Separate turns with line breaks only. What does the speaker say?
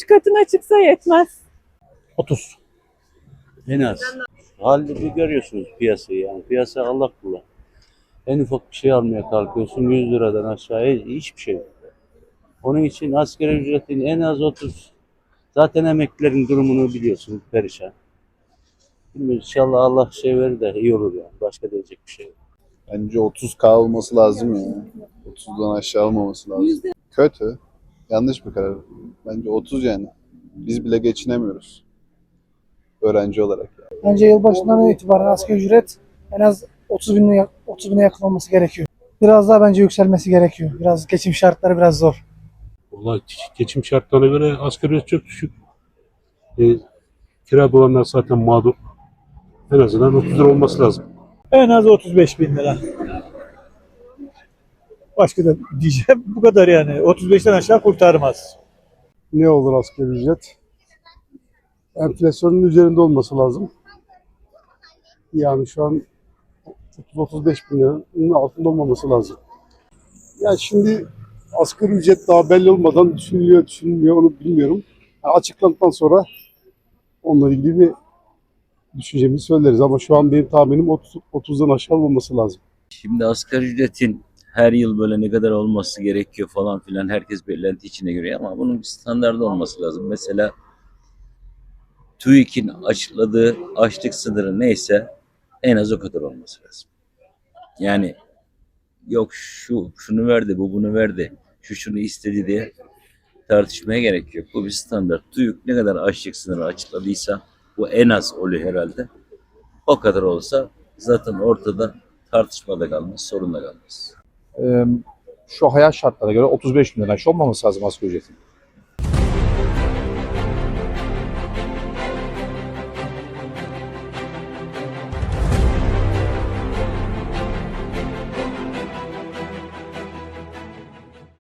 üç katına çıksa yetmez.
30.
En az. Halde bir görüyorsunuz piyasayı yani. Piyasa Allah kulu. En ufak bir şey almaya kalkıyorsun 100 liradan aşağıya hiçbir şey yok. Onun için asgari ücretin en az 30. Zaten emeklilerin durumunu biliyorsun perişan. Bilmiyorum, İnşallah Allah şey verir de iyi olur yani. Başka diyecek bir şey yok.
Bence 30K olması lazım ya. 30'dan aşağı olmaması lazım. Kötü. Yanlış bir karar. Bence 30 yani. Biz bile geçinemiyoruz. Öğrenci olarak.
Bence yılbaşından itibaren asgari ücret en az 30 bin 30 bine yakın olması gerekiyor. Biraz daha bence yükselmesi gerekiyor. Biraz geçim şartları biraz zor.
Vallahi geçim şartlarına göre asgari ücret çok düşük. E, kirada olanlar zaten mağdur. En azından 30 lira olması lazım.
En az 35 bin lira. Başka da diyeceğim bu kadar yani. 35'ten aşağı kurtarmaz.
ne olur asgari ücret? Enflasyonun üzerinde olması lazım. Yani şu an 30-35 bin liranın altında olmaması lazım. Ya şimdi asgari ücret daha belli olmadan düşünülüyor, düşünülmüyor onu bilmiyorum. Yani açıklandıktan sonra onunla ilgili bir düşüncemizi söyleriz ama şu an benim tahminim 30, 30'dan aşağı olmaması lazım.
Şimdi asgari ücretin her yıl böyle ne kadar olması gerekiyor falan filan herkes beklenti içine giriyor ama bunun bir standardı olması lazım. Mesela TÜİK'in açıkladığı açlık sınırı neyse en az o kadar olması lazım. Yani yok şu şunu verdi bu bunu verdi şu şunu istedi diye tartışmaya gerek yok. Bu bir standart. TÜİK ne kadar açlık sınırı açıkladıysa bu en az oluyor herhalde. O kadar olsa zaten ortada tartışmada kalmaz, sorun da kalmaz.
Şu hayat şartlarına göre 35 bin lira aşağı olmaması lazım asgari ücretin.